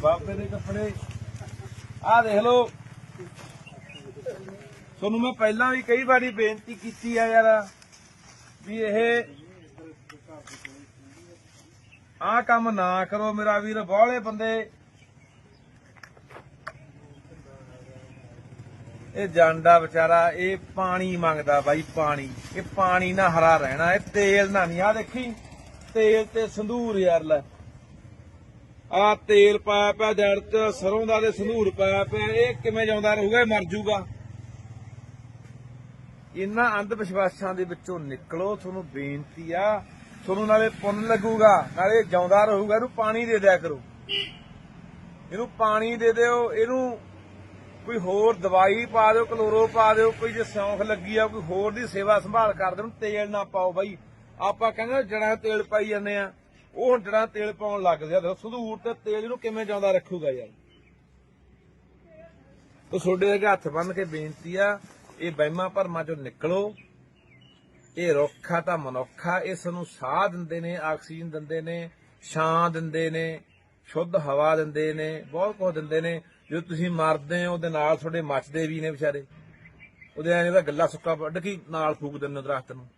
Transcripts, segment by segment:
ਬਾਬੇ ਦੇ ਕੱਪੜੇ। ਆਹ ਦੇਖ ਲਓ। ਤੁਹਾਨੂੰ ਮੈਂ ਪਹਿਲਾਂ ਵੀ ਕਈ ਵਾਰੀ ਬੇਨਤੀ ਕੀਤੀ ਆ ਯਾਰ, ਵੀ ਇਹ ਆਹ ਕੰਮ ਨਾ ਕਰੋ ਮੇਰਾ ਵੀਰ ਬਾਹਲੇ ਬੰਦੇ। ਇਹ ਜਾਂਦਾ ਵਿਚਾਰਾ, ਇਹ ਪਾਣੀ ਮੰਗਦਾ ਬਾਈ, ਪਾਣੀ। ਇਹ ਪਾਣੀ ਨਾ ਹਰਾ ਰਹਿਣਾ, ਇਹ ਤੇਲ ਨਾ ਨਹੀਂ ਆ ਦੇਖੀ, ਤੇਲ ਤੇ ਸੰਧੂਰ ਯਾਰ ਲੈ। ਆ ਤੇਲ ਪਾਇਆ ਪਿਆ, ਜੜ ਚ, ਸਰੋਂ ਦਾ ਤੇ ਸੰਧੂਰ ਪਾਇਆ ਪਿਆ, ਇਹ ਕਿਵੇਂ ਜਾਉਂਦਾ ਰਹੂਗਾ, ਇਹ ਮਰ ਜਾਊਗਾ ਇਹਨਾਂ ਅੰਧ ਵਿਸ਼ਵਾਸਾਂ ਦੇ ਵਿੱਚੋਂ ਨਿਕਲੋ, ਤੁਹਾਨੂੰ ਬੇਨਤੀ ਆ, ਤੁਹਾਨੂੰ ਨਾਲੇ ਪੁੰਨ ਲੱਗੂਗਾ, ਨਾਲੇ ਜਿਉਂਦਾ ਰਹੂਗਾ, ਇਹਨੂੰ ਪਾਣੀ ਦੇ ਦਿਆ ਕਰੋ। ਇਹਨੂੰ ਪਾਣੀ ਦੇ ਦਿਓ, ਇਹਨੂੰ ਕੋਈ ਹੋਰ ਦਵਾਈ ਪਾ ਦਿਓ, ਕਲੋਰੋ ਪਾ ਦਿਓ, ਕੋਈ ਜੇ ਸੌਂਖ ਲੱਗੀ ਆ, ਕੋਈ ਹੋਰ ਦੀ ਸੇਵਾ ਸੰਭਾਲ ਕਰ ਦਿਓ ਤੇਲ ਨਾ ਪਾਓ ਬਾਈ। ਆਪਾਂ ਕਹਿੰਦੇ ਜੜਾਂ ਤੇਲ ਪਾਈ ਜਾਂਦੇ ਆ। ਉਹ ਹੁਣ ਜੜਾਂ ਤੇਲ ਪਾਉਣ ਲੱਗ ਆ ਦੇਖੋ ਸੰਧੂਰ ਤੇ ਤੇਲ ਨੂੰ ਕਿਵੇਂ ਜਾਉਂਦਾ ਰੱਖੂਗਾ ਯਾਰ? ਤੋ ਤੁਹਾਡੇ ਅੱਗੇ ਹੱਥ ਬੰਨ ਕੇ ਬੇਨਤੀ ਆ, ਇਹ ਬਹਿਮਾ ਭਰਮਾਂ ਚੋਂ ਨਿਕਲੋ। ਇਹ ਰੁੱਖਾ ਤਾਂ ਮਨੁੱਖਾ ਇਸ ਨੂੰ ਸਾਹ ਦਿੰਦੇ ਨੇ, ਆਕਸੀਜਨ ਦਿੰਦੇ ਨੇ, ਛਾਂ ਦਿੰਦੇ ਨੇ, ਸ਼ੁੱਧ ਹਵਾ ਦਿੰਦੇ ਨੇ, ਬਹੁਤ ਕੁਝ ਦਿੰਦੇ ਨੇ। ਜਦੋਂ ਤੁਸੀਂ ਮਰਦੇ ਹੋ, ਉਹਦੇ ਨਾਲ ਤੁਹਾਡੇ ਮੱਚਦੇ ਵੀ ਨੇ ਵਿਚਾਰੇ। ਉਹਦੇ ਐਂ ਦਾ ਗੱਲਾ ਸੁੱਕਾ ਵੱਢ ਕੇ ਨਾਲ ਫੂਕ ਦਿੰਦੇ ਦਰਖਤ ਨੂੰ।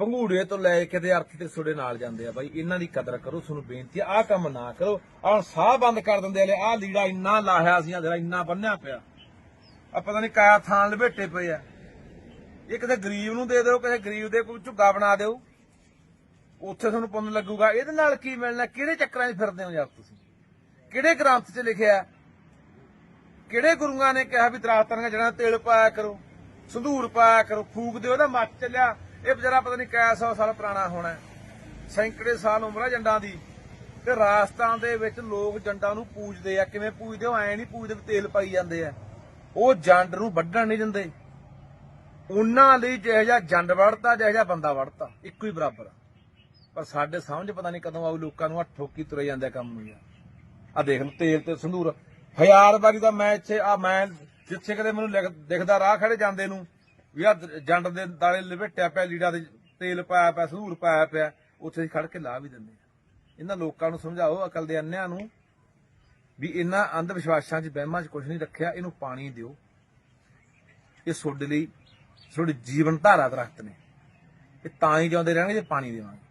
ਪੰਗੂੜੇ ਤੋਂ ਲੈ ਕੇ ਤੇ ਅਰਥ ਤੇ ਤੁਹਾਡੇ ਨਾਲ ਜਾਂਦੇ ਆ ਬਾਈ, ਇਹਨਾਂ ਦੀ ਕਦਰ ਕਰੋ ਤੁਹਾਨੂੰ ਬੇਨਤੀ ਆ, ਆਹ ਕੰਮ ਨਾ ਕਰੋ। ਆਹ ਸਾਹ ਬੰਦ ਕਰ ਦਿੰਦੇ ਆ ਆਹ ਲੀੜਾ ਇੰਨਾ ਲਾਹਿਆ ਸੀ ਜਿਹੜਾ ਇੰਨਾ ਬੰਨਿਆ ਪਿਆ। ਆ ਪਤਾ ਨਹੀਂ ਕਾਇਆ ਥਾਂ ਲਪੇਟੇ ਪਏ ਆ। ਇਹ ਕਿਸੇ ਗਰੀਬ ਨੂੰ ਦੇ ਦਿਓ, ਕਿਸੇ ਗਰੀਬ ਦੇ ਕੋਈ ਝੁੱਗਾ ਬਣਾ ਦਿਓ। ਉੱਥੇ ਤੁਹਾਨੂੰ ਪੁੰਨ ਲੱਗੂਗਾ। ਇਹਦੇ ਨਾਲ ਕੀ ਮਿਲਣਾ? ਕਿਹੜੇ ਚੱਕਰਾਂ 'ਚ ਫਿਰਦੇ ਹੋ ਯਾਰ ਤੁਸੀਂ? ਕਿਹੜੇ ਗ੍ਰੰਥ 'ਚ ਲਿਖਿਆ? ਕਿਹੜੇ ਗੁਰੂਆਂ ਨੇ ਕਿਹਾ ਵੀ ਤਰਾਤਾਂ ਜਿਹੜਾ ਤੇਲ ਪਾਇਆ ਕਰੋ ਸੰਧੂਰ ਪਾਇਆ ਕਰੋ, ਫੂਕ ਦਿਓ, ਉਹਦਾ ਮੱਚ ਚੱਲਿਆ ਇਹ ਵਿਚਾਰਾ ਪਤਾ ਨਹੀਂ ਕਿਆ ਸੌ ਸਾਲ ਪੁਰਾਣਾ ਹੋਣਾ ਸੈਂਕੜੇ ਸਾਲ ਉਮਰ ਆ ਜੰਡਾਂ ਦੀ। ਤੇ ਰਾਜਸਥਾਨ ਦੇ ਵਿੱਚ ਲੋਕ ਜੰਡਾਂ ਨੂੰ ਪੂਜਦੇ ਆ। ਕਿਵੇਂ ਪੂਜਦੇ ਹੋ? ਐ ਨਹੀਂ ਪੂਜਦੇ ਤੇਲ ਪਾਈ ਜਾਂਦੇ ਆ। ਉਹ ਜੰਡ ਨੂੰ ਵੱਢਣ ਨਹੀਂ ਦਿੰਦੇ। ਉਹਨਾਂ ਲਈ ਜਿਹੋ ਜਿਹਾ ਜੰਡ ਵੜਤਾ ਜਿਹੋ ਜਿਹਾ ਬੰਦਾ ਵੜਤਾ ਇੱਕੋ ਹੀ ਬਰਾਬਰ ਪਰ ਸਾਡੇ ਸਮਝ ਪਤਾ ਨਹੀਂ ਕਦੋਂ ਆਊ, ਲੋਕਾਂ ਨੂੰ ਆ ਠੋਕੀ ਤੁਰੇ ਜਾਂਦੇ ਕੰਮ ਨੂੰ ਆ ਦੇਖ ਲਓ, ਤੇਲ ਤੇ ਸੰਧੂਰ ਹਜ਼ਾਰ ਵਾਰੀ ਦਾ ਮੈਂ ਇੱਥੇ ਆ ਮੈਂ ਜਿੱਥੇ ਕਦੇ ਮੈਨੂੰ ਦਿਖਦਾ ਰਾਹ ਖੜੇ ਜਾਂਦੇ ਨੂੰ। ਵੀ ਆ ਜੰਡ ਦੇ ਦਾਲੇ ਲਪੇਟਿਆ ਪਿਆ, ਲੀੜਾ ਦੇ ਤੇਲ ਪਾਇਆ ਪਿਆ, ਸੰਧੂਰ ਪਾਇਆ ਪਿਆ, ਉੱਥੇ ਹੀ ਖੜ ਕੇ ਲਾ ਵੀ ਦਿੰਦੇ ਆ ਇਹਨਾਂ ਲੋਕਾਂ ਨੂੰ ਸਮਝਾਓ, ਅਕਲ ਦੇ ਅੰਨਿਆਂ ਨੂੰ, ਵੀ ਇਹਨਾਂ ਅੰਧ ਵਿਸ਼ਵਾਸਾਂ 'ਚ, ਵਹਿਮਾਂ 'ਚ ਕੁਝ ਨਹੀਂ ਰੱਖਿਆ, ਇਹਨੂੰ ਪਾਣੀ ਦਿਓ। ਇਹ ਤੁਹਾਡੇ ਲਈ ਤੁਹਾਡੀ ਜੀਵਨ ਧਾਰਾ ਦਰਖਤ ਨੇ। ਇਹ ਤਾਂ ਹੀ ਜਿਉਂਦੇ ਰਹਿਣਗੇ, ਜੇ ਪਾਣੀ ਦੇਵਾਂਗੇ।